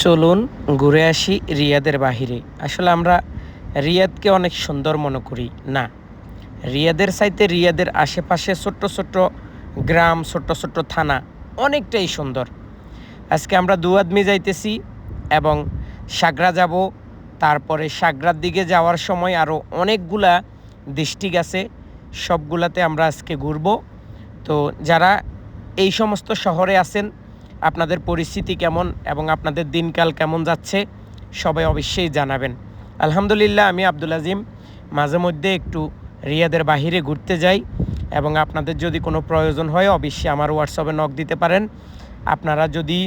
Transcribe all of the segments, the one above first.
চলুন ঘুরে আসি রিয়াদের বাহিরে। আসলে আমরা রিয়াদকে অনেক সুন্দর মনে করি। না, রিয়াদের সাইতে রিয়াদের আশেপাশে ছোট্ট ছোট্ট গ্রাম, ছোট্ট ছোট্ট থানা অনেকটাই সুন্দর। আজকে আমরা দুয়াদমি যাইতেছি এবং সাগরা যাব। তারপরে সাগরার দিকে যাওয়ার সময় আরও অনেকগুলা ডিস্ট্রিক্ট আছে। সবগুলাতে আমরা আজকে ঘুরব। তো যারা এই সমস্ত শহরে আছেন আপনাদের পরিস্থিতি কেমন এবং আপনাদের দিনকাল কেমন যাচ্ছে, সবাই অবশ্যই জানাবেন। আলহামদুলিল্লাহ, আমি আব্দুল আজিম। মাঝে মধ্যে একটু রিয়াদের বাহিরে ঘুরতে যাই এবং আপনাদের যদি কোনো প্রয়োজন হয়, অবশ্যই আমার হোয়াটসঅ্যাপে নক দিতে পারেন। আপনারা যদি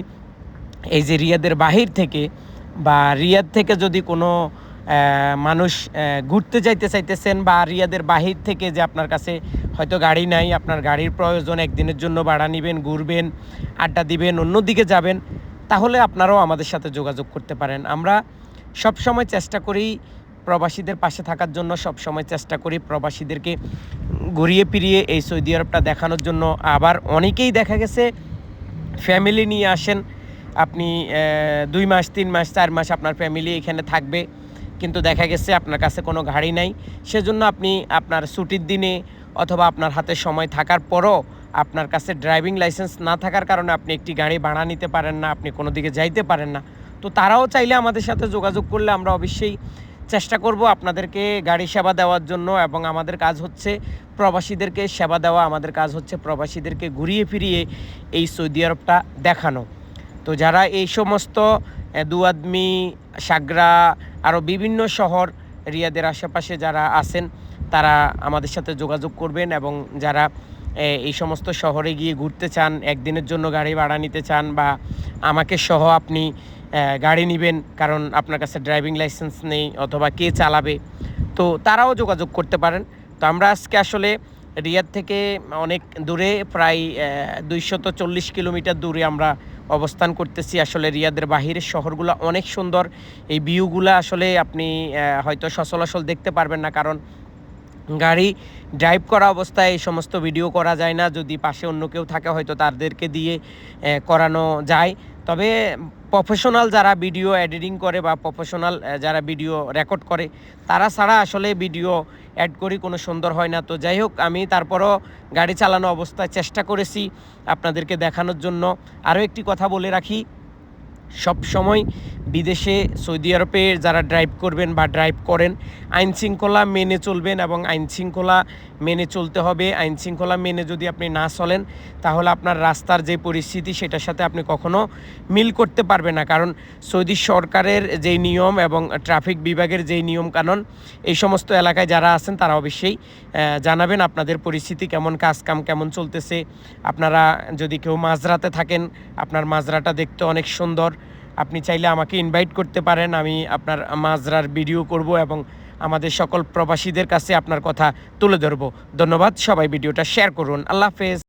এই যে রিয়াদের বাহির থেকে বা রিয়াদ থেকে যদি কোনো মানুষ ঘুরতে যাইতে চাইতেছেন বা রিয়াদের বাহির থেকে যে আপনার কাছে হয়তো গাড়ি নাই, আপনার গাড়ির প্রয়োজন একদিনের জন্য ভাড়া নেবেন, ঘুরবেন, আড্ডা দিবেন, অন্যদিকে যাবেন, তাহলে আপনারাও আমাদের সাথে যোগাযোগ করতে পারেন। আমরা সব সময় চেষ্টা করি প্রবাসীদের পাশে থাকার জন্য সব সময় চেষ্টা করি প্রবাসীদেরকে ঘুরিয়ে ফিরিয়ে এই সৌদি আরবটা দেখানোর জন্য। আবার অনেকেই দেখা গেছে ফ্যামিলি নিয়ে আসেন, আপনি দুই মাস, তিন মাস, চার মাস আপনার ফ্যামিলি এখানে থাকবে। কিন্তু দেখা গেছে আপনার কাছে কোনো গাড়ি নাই। সেজন্য আপনি আপনার ছুটির দিনে অথবা আপনার হাতে সময় থাকার পরও আপনার কাছে ড্রাইভিং লাইসেন্স না থাকার কারণে আপনি একটি গাড়ি ভাড়া নিতে পারেন না, আপনি কোনো দিকে যাইতে পারেন না। তো তারাও চাইলে আমাদের সাথে যোগাযোগ করলে আমরা অবশ্যই চেষ্টা করব আপনাদেরকে গাড়ি সেবা দেওয়ার জন্য এবং আমাদের কাজ হচ্ছে প্রবাসীদেরকে সেবা দেওয়া, আমাদের কাজ হচ্ছে প্রবাসীদেরকে ঘুরিয়ে ফিরিয়ে এই সৌদি আরবটা দেখানো। তো যারা এই সমস্ত দুয়াদমি, সাগরা আরও বিভিন্ন শহর, রিয়াদের আশেপাশে যারা আছেন, তারা আমাদের সাথে যোগাযোগ করবেন এবং যারা এই সমস্ত শহরে গিয়ে ঘুরতে চান, একদিনের জন্য গাড়ি ভাড়া নিতে চান বা আমাকে সহ আপনি গাড়ি নেবেন, কারণ আপনার কাছে ড্রাইভিং লাইসেন্স নেই অথবা কে চালাবে, তো তারাও যোগাযোগ করতে পারেন। তো আমরা আজকে আসলে রিয়াদ থেকে অনেক দূরে, প্রায় দুইশত চল্লিশ কিলোমিটার দূরে আমরা অবস্থান করতেছি। আসলে রিয়াদের বাহিরের শহরগুলো অনেক সুন্দর। এই ভিউগুলো আসলে আপনি হয়তো সচলাচল দেখতে পারবেন না কারণ গাড়ি ড্রাইভ করা অবস্থায় এই সমস্ত ভিডিও করা যায় না। যদি পাশে অন্য কেউ থাকে, হয়তো তাদেরকে দিয়ে করানো যায়। তবে প্রফেশনাল যারা ভিডিও এডিটিং করে বা প্রফেশনাল যারা ভিডিও রেকর্ড করে, তারা ছাড়া আসলে ভিডিও অ্যাড করি কোনো সুন্দর হয় না। তো যাই হোক, আমি তারপরও গাড়ি চালানো অবস্থায় চেষ্টা করেছি আপনাদেরকে দেখানোর জন্য। আরও একটি কথা বলে রাখি সব সময় বিদেশে, সৌদি আরবে যারা ড্রাইভ করবেন বা ড্রাইভ করেন, আইন শৃঙ্খলা মেনে চলবেন এবং আইন শৃঙ্খলা মেনে চলতে হবে। আইন শৃঙ্খলা মেনে যদি আপনি না চলেন, তাহলে আপনার রাস্তার যে পরিস্থিতি, সেটার সাথে আপনি কখনো মিল করতে পারবেন না। কারণ সৌদি সরকারের যেই নিয়ম এবং ট্রাফিক বিভাগের যেই নিয়ম কানুন, এই সমস্ত এলাকায় যারা আছেন, তারা অবশ্যই জানাবেন আপনাদের পরিস্থিতি কেমন কাজ কাম কেমন চলতেছে। আপনারা যদি কেউ মাঝরাতে থাকেন, আপনার মাঝরাটা দেখতে অনেক সুন্দর। আপনি চাইলে আমাকে ইনভাইট করতে পারেন, আমি আপনার মাজরার ভিডিও করব এবং আমাদের সকল প্রবাসীদের কাছে আপনার কথা তুলে ধরবো। ধন্যবাদ, সবাই ভিডিওটা শেয়ার করুন। আল্লাহ হাফেজ।